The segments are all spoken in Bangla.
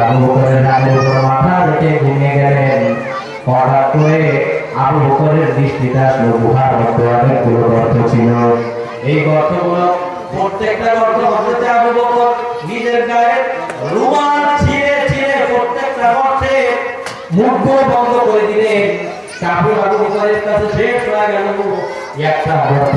আবু বকরের গর্ত ছিল এই গর্তগুলো প্রত্যেকটা গর্ত হতে আবু প্রত্যেকটা গর্তে মুখগুলো বন্ধ করে দিলেন গেল একটা গর্ত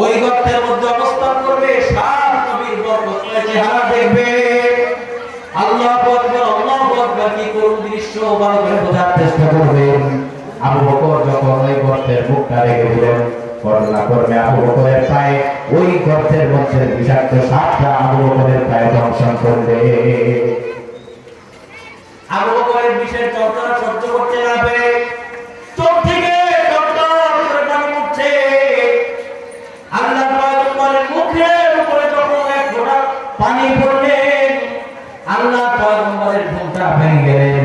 ওই গর্তের মধ্যে অবস্থান করবে, সাত নবীর বরকতময় চেহারা দেখবে, আল্লাহ আকবার আল্লাহ আকবার, কি করুন দৃশ্য, ভালো বোঝার চেষ্টা করবেন আবু বকর যখন ওই গর্তের মুখটা রেখে দিলেন করোনা করবে আবু বকরের পায়ে, ওই গর্তের মধ্যে বিষাক্ত সাপটা আবু বকরের পায়ে দংশন করবে আবু বকরের বিষের যন্ত্রণা সহ্য করতে না পেরে চোখ থেকে টপটপ করে পানি উঠছে আল্লাহ পয়গম্বরের মুখের উপরে যখন এক ফোঁটা পানি পড়লেন আল্লাহ পয়গম্বরের ঘুমটা ভেঙে গেলেন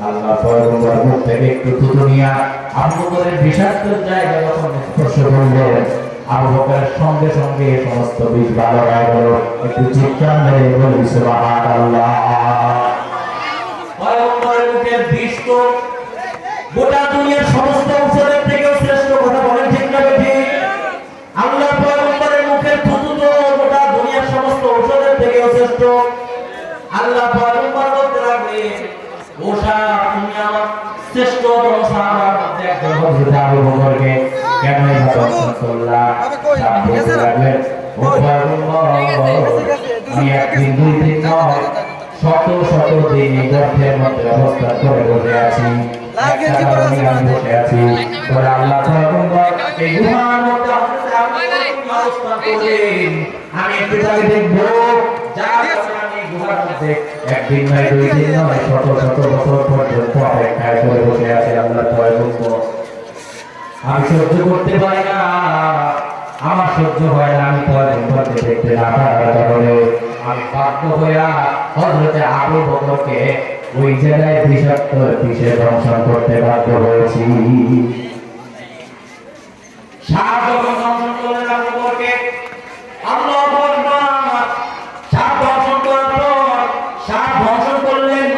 আল্লাহ মুখ থেকে একটু থুতু নিয়া আবু বকরের বিষাক্ত জায়গা যখন স্পর্শ করলেন আবু বকরের সঙ্গে সঙ্গে ওষা তুমি আমার শ্রেষ্ঠতম সাহাবার মধ্যে একজন হযরত আবু বকরকে কেন এভাবে অপমান করলা সাহাবা লাগলেন ও আমি একদিন দুই দিন নয় শত শত দিন এই গর্তের মধ্যে অবস্থান করে বসে আছি আমি বসে আছি বলে আল্লাহ এই গুহার মধ্যে হযরত আবু বকর অবস্থান করেন আমি একটু দেখব যা করে আমি এই গুহার আমি সহ্য করতে পারি না। আমার সহ্য হয় না, আমি পয়গম্বরকে দেখতে না পারার কারণে আমি বাধ্য হইয়া হযরতে আবু বকরকে ওই জায়গায় বিষাক্ত বিষে দংশন করতে বাধ্য হয়েছি। যখন দংশন করলেন আবু বকরকে আল্লাহু আকবার সাপ দংশন করার পর সাপ দংশন করলেন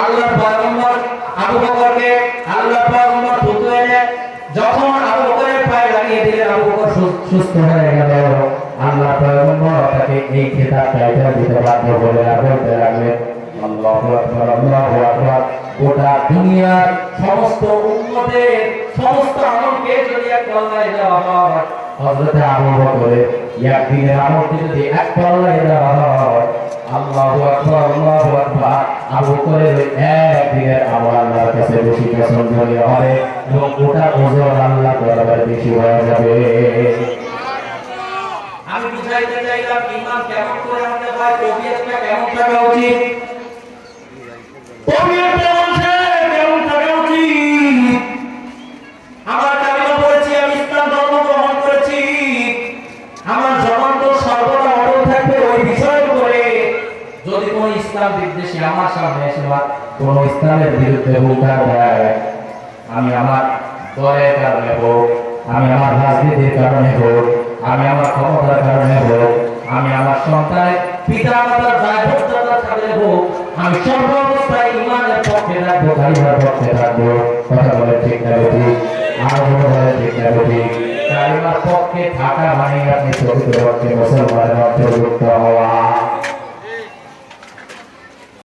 আল্লাহর পয়গম্বর আবু বকরকে আল্লাহর পয়গম্বর থুতু এনে যখন আবু বকরের পায়ে লাগিয়ে দিলেন আবু বকর সুস্থ হয়ে গেল আল্লাহ পয়গম্বর তাকে এই খেতাব টাইটেল দিতে বাধ্য বলে বলতে লাগলেন আল্লাহু আকবার আল্লাহু সমস্ত একদিনের আমলকে যদি এক পাল্লায় হয় আল্লাহু আকবার আল্লাহু আকবার। আবু করে একদিনের আমল আল্লাহর কাছে বেশি পছন্দনীয় হবে এবং ওটা ওজন আল্লাহ দরবারে বেশি হয়ে যাবে। আমি বুঝাইতে চাইলাম ইমান কেমন করে হতে হয় কেমন থাকা উচিত? আমার জবান তো সর্বদা অটল থাকবে ওই বিষয়ের উপরে যদি কোনো ইসলাম বিদ্বেষী আমার সামনে এসে বা কোনো ইসলামের বিরুদ্ধে হুঙ্কার দেয়, আমি আমার দলের কারণে হোক, আমি আমার রাজনীতির কারণে হোক, আমি আমার ক্ষমতার কারণে হোক, আমি আমার সন্তান পিতা মাতার দায়বদ্ধতার কারণে হোক, আমি সর্ব অবস্থায় ইমানের পক্ষে থাকব কালিমার পক্ষে থাকব। কথা বলে ঠিক না ঠিক আর বলে ঠিক না ঠিক কালিমার পক্ষে থাকা মানে আপনি প্রকৃত পক্ষে মুসলমানের অন্তর্ভুক্ত হওয়া